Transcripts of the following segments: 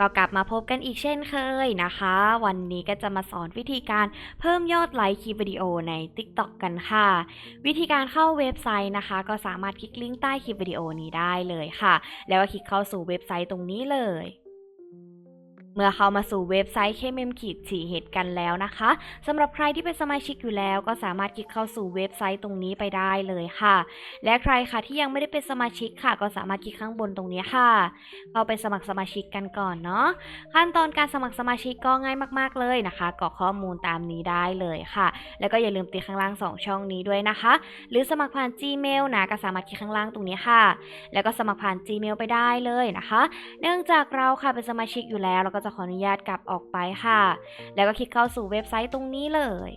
ก็กลับมาพบกันอีกเช่นเคยนะคะ วันนี้ก็จะมาสอนวิธีการเพิ่มยอดไลค์คลิปวิดีโอใน TikTok กันค่ะ วิธีการเข้าเว็บไซต์นะคะ ก็สามารถคลิกลิงก์ใต้คลิปวิดีโอนี้ได้เลยค่ะ แล้วก็คลิกเข้าสู่เว็บไซต์ตรงนี้เลย มื่อเข้ามาสู่เว็บไซต์เคมมขีดฉีเหตุกันแล้วนะคะสำหรับใครที่เป็นสมาชิกอยู่แล้ว ก็สามารถคลิกเข้าสู่เว็บไซต์ตรงนี้ไปได้เลยค่ะ และใครค่ะที่ยังไม่ได้เป็นสมาชิกค่ะ ก็สามารถคลิกข้างบนตรงนี้ค่ะ เข้าไปสมัครสมาชิกกันก่อนเนาะขั้นตอนการสมัครสมาชิกก็ง่ายมาก ๆเลยนะคะกรอกข้อมูลตามนี้ได้เลยค่ะ แล้วก็อย่าลืมติดข้างล่าง 2 ช่องนี้ด้วยนะคะ หรือสมัครผ่าน Gmail นะก็สามารถคลิกข้างล่างตรงนี้ค่ะ แล้วก็สมัครผ่าน Gmail ไปได้เลยนะคะ เนื่องจากเราค่ะเป็นสมาชิกอยู่แล้วเราก็จะขออนุญาตกลับออกไปค่ะ แล้วก็คลิกเข้าสู่เว็บไซต์ตรงนี้เลย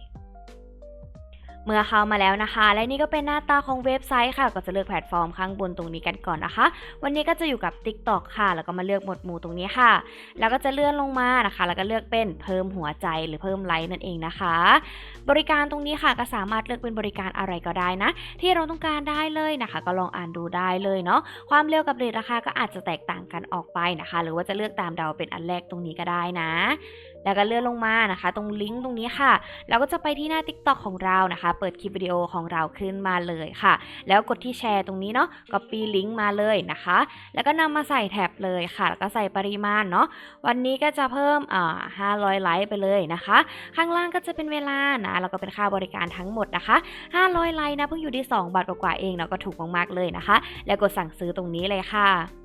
เมื่อเข้ามาแล้วนะคะ และนี่ก็เป็นหน้าตาของเว็บไซต์ค่ะ ก็จะเลือกแพลตฟอร์มข้างบนตรงนี้กันก่อนนะคะ วันนี้ก็จะอยู่กับ TikTok ค่ะ แล้วก็มาเลือกหมวดหมู่ตรงนี้ค่ะ แล้วก็จะเลื่อนลงมานะคะ แล้วก็เลือกเป็นเพิ่มหัวใจหรือเพิ่มไลค์นั่นเองนะคะ บริการตรงนี้ค่ะก็สามารถเลือกเป็นบริการอะไรก็ได้นะ ที่เราต้องการได้เลยนะคะ ก็ลองอ่านดูได้เลยเนาะความเร็วกับเรทราคาก็อาจจะแตกต่างกันออกไปนะคะ หรือว่าจะเลือกตามเดาเป็นอันแรกตรงนี้ก็ได้นะ แล้วก็เลื่อนลงมานะคะ ตรงลิงก์ตรงนี้ค่ะ เราก็จะไปที่หน้า TikTok ของเรานะคะเปิดคลิปวิดีโอของเราขึ้นมาเลยค่ะ แล้วกดที่แชร์ตรงนี้เนาะ copy ลิงก์มาเลยนะคะ แล้วก็นำมาใส่แท็บเลยค่ะ แล้วก็ใส่ปริมาณเนาะ วันนี้ก็จะเพิ่มอ่า500 ไลค์ไปเลยนะคะ ข้างล่างก็จะเป็นเวลานะแล้วก็เป็นค่าบริการทั้งหมดนะคะ 500 ไลค์นะเพิ่งอยู่ที่ 2 บาทกว่าๆเองเนาะก็ถูกมากๆเลยนะคะ แล้วกดสั่งซื้อตรงนี้เลยค่ะ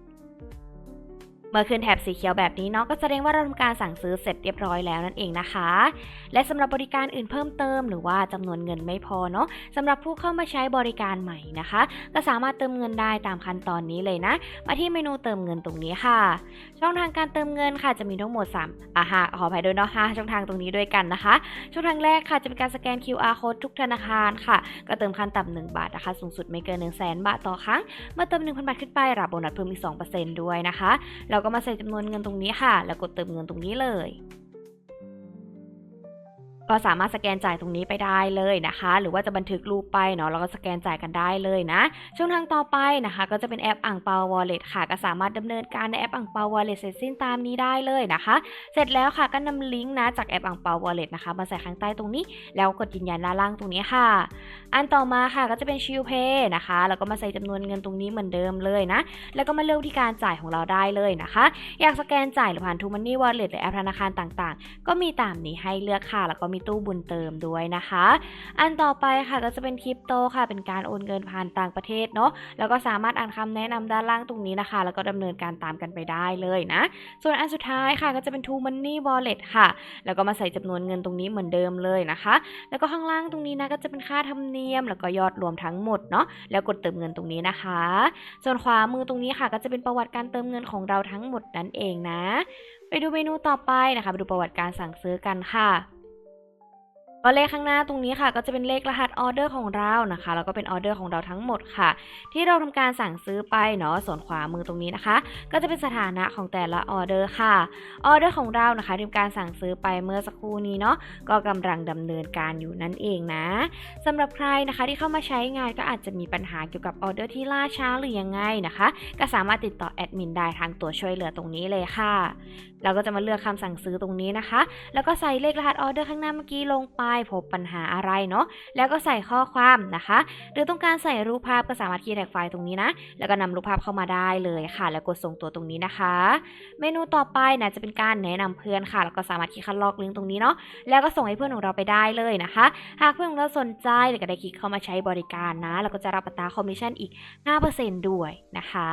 เมื่อขึ้นแถบสีเขียวแบบนี้เนาะก็แสดงว่าเราทำการสั่งซื้อเสร็จเรียบร้อยแล้วนั่นเองนะคะ และสำหรับบริการอื่นเพิ่มเติมหรือว่าจำนวนเงินไม่พอเนาะสำหรับผู้เข้ามาใช้บริการใหม่นะคะ ก็สามารถเติมเงินได้ตามขั้นตอนนี้เลยนะ มาที่เมนูเติมเงินตรงนี้ค่ะ ช่องทางการเติมเงินค่ะจะมีทั้งหมด3อ่าฮะขออภัยด้วยเนาะค่ะช่องทางตรงนี้ด้วยกันนะคะ ช่องทางแรกค่ะจะเป็นการสแกน QR code ทุกธนาคารค่ะ ก็เติมขั้นต่ำ1บาทนะคะ สูงสุดไม่เกิน 1 0 0 0 0 0บาทต่อครั้ง เมื่อเติม 1,000 บาทขึ้นไปรับโบนัสเพิ่มอีก 2%ด้วยนะคะเราก็มาใส่จำนวนเงินตรงนี้ค่ะ แล้วกดเติมเงินตรงนี้เลยก็สามารถสแกนจ่ายตรงนี้ไปได้เลยนะคะ หรือว่าจะบันทึกรูปไปเนาะแล้วก็สแกนจ่ายกันได้เลยนะ ช่องทางต่อไปนะคะ ก็จะเป็นแอปอ่างเปาวอลเล็ตค่ะ ก็สามารถดำเนินการในแอปอ่างเปาวอลเล็ตเสร็จสิ้นตามนี้ได้เลยนะคะ เสร็จแล้วค่ะก็นำลิงก์นะจากแอปอ่างเปาวอลเล็ตนะคะมาใส่ข้างใต้ตรงนี้ แล้วกดยืนยันด้านล่างตรงนี้ค่ะ อันต่อมาค่ะก็จะเป็นชิลเพย์นะคะแล้วก็มาใส่จำนวนเงินตรงนี้เหมือนเดิมเลยนะ แล้วก็มาเลือกที่การจ่ายของเราได้เลยนะคะ อยากสแกนจ่ายหรือผ่านทูมันนี่วอลเล็ตหรือแอปธนาคารต่างๆ ก็มีตามนี้ให้เลือกค่ะ แล้วก็มีตู้บุญเติมด้วยนะคะ อันต่อไปค่ะก็จะเป็นคริปโตค่ะ เป็นการโอนเงินผ่านต่างประเทศเนาะแล้วก็สามารถอ่านคำแนะนำด้านล่างตรงนี้นะคะ แล้วก็ดำเนินการตามกันไปได้เลยนะ ส่วนอันสุดท้ายค่ะก็จะเป็น True Money Wallet ค่ะ แล้วก็มาใส่จำนวนเงินตรงนี้เหมือนเดิมเลยนะคะ แล้วก็ข้างล่างตรงนี้นะก็จะเป็นค่าธรรมเนียม แล้วก็ยอดรวมทั้งหมดเนาะแล้วกดเติมเงินตรงนี้นะคะ ส่วนขวามือตรงนี้ค่ะ ก็จะเป็นประวัติการเติมเงินของเราทั้งหมดนั่นเองนะ ไปดูเมนูต่อไปนะคะ ไปดูประวัติการสั่งซื้อกันค่ะ ก็เลขข้างหน้าตรงนี้ค่ะ ก็จะเป็นเลขรหัสออเดอร์ของเรานะคะแล้วก็เป็นออเดอร์ของเราทั้งหมดค่ะ ที่เราทำการสั่งซื้อไปเนาะส่วนขวามือตรงนี้นะคะ ก็จะเป็นสถานะของแต่ละออเดอร์ค่ะออเดอร์ของเรานะคะที่ทำการสั่งซื้อไปเมื่อสักครู่นี้เนาะก็กำลังดำเนินการอยู่นั่นเองนะสำหรับใครนะคะที่เข้ามาใช้งานก็อาจจะมีปัญหาเกี่ยวกับออเดอร์ที่ล่าช้าหรือยังไงนะคะ ก็สามารถติดต่อแอดมินได้ทางตัวช่วยเหลือตรงนี้เลยค่ะเราก็จะมาเลือกคำสั่งซื้อตรงนี้นะคะ แล้วก็ใส่เลขรหัสออเดอร์ข้างหน้าเมื่อกี้ลงไป พบปัญหาอะไรเนาะ แล้วก็ใส่ข้อความนะคะ หรือต้องการใส่รูปภาพก็สามารถคีย์แท็กไฟล์ตรงนี้นะ แล้วก็นำรูปภาพเข้ามาได้เลยค่ะ แล้วกดส่งตัวตรงนี้นะคะ เมนูต่อไปนะจะเป็นการแนะนำเพื่อนค่ะ แล้วก็สามารถคลิกคัดลอกลิงก์ตรงนี้เนาะ แล้วก็ส่งให้เพื่อนของเราไปได้เลยนะคะ หากเพื่อนของเราสนใจหรือก็ได้คลิกเข้ามาใช้บริการนะ แล้วก็จะรับอัตราคอมมิชชั่นอีก 5%ด้วยนะคะ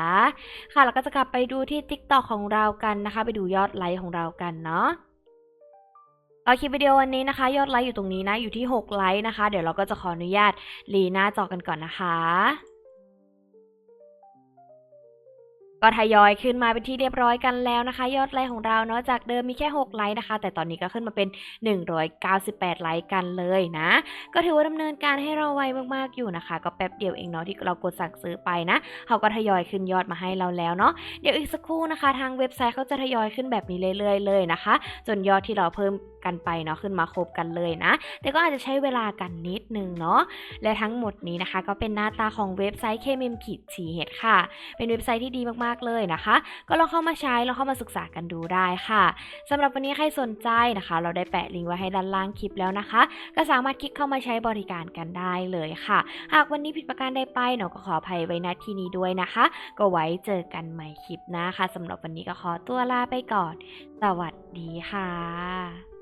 ค่ะ แล้วก็จะกลับไปดูที่ TikTok ของเรากันนะคะ ไปดูยอดไลค์ของเรากันเนาะเอาคลิปวิดีโอวันนี้นะคะ ยอดไลค์อยู่ตรงนี้นะ อยู่ที่ 6 ไลค์นะคะ เดี๋ยวเราก็จะขออนุญาตรีหน้าจอกันก่อนนะคะ ก็ทยอยขึ้นมาเป็นที่เรียบร้อยกันแล้วนะคะ ยอดไลค์ของเราเนาะจากเดิมมีแค่ 6 ไลค์นะคะ แต่ตอนนี้ก็ขึ้นมาเป็น 198 ไลค์กันเลยนะ ก็ถือว่าดำเนินการให้เราไวมากๆอยู่นะคะ ก็แป๊บเดียวเองเนาะที่เรากดสั่งซื้อไปนะเขาก็ทยอยขึ้นยอดมาให้เราแล้วเนาะเดี๋ยวอีกสักครู่นะคะ ทางเว็บไซต์เขาจะทยอยขึ้นแบบนี้เรื่อยๆเลยนะคะ จนยอดที่เราเพิ่มกันไปเนาะขึ้นมาครบกันเลยนะ แต่ก็อาจจะใช้เวลากันนิดนึงเนาะและทั้งหมดนี้นะคะ ก็เป็นหน้าตาของเว็บไซต์ KMM ขีดฉีเห็ดค่ะ เป็นเว็บไซต์ที่ดีมากากๆเลยนะคะ ก็ลองเข้ามาใช้ลองเข้ามาศึกษากันดูได้ค่ะสำหรับวันนี้ใครสนใจนะคะ เราได้แปะลิงก์ไว้ให้ด้านล่างคลิปแล้วนะคะ ก็สามารถคลิกเข้ามาใช้บริการกันได้เลยค่ะ หากวันนี้ผิดประการใดไปหนูก็ขออภัยไว้ณที่นี้ด้วยนะคะ ก็ไว้เจอกันใหม่คลิปน้าค่ะสำหรับวันนี้ก็ขอตัวลาไปก่อน สวัสดีค่ะ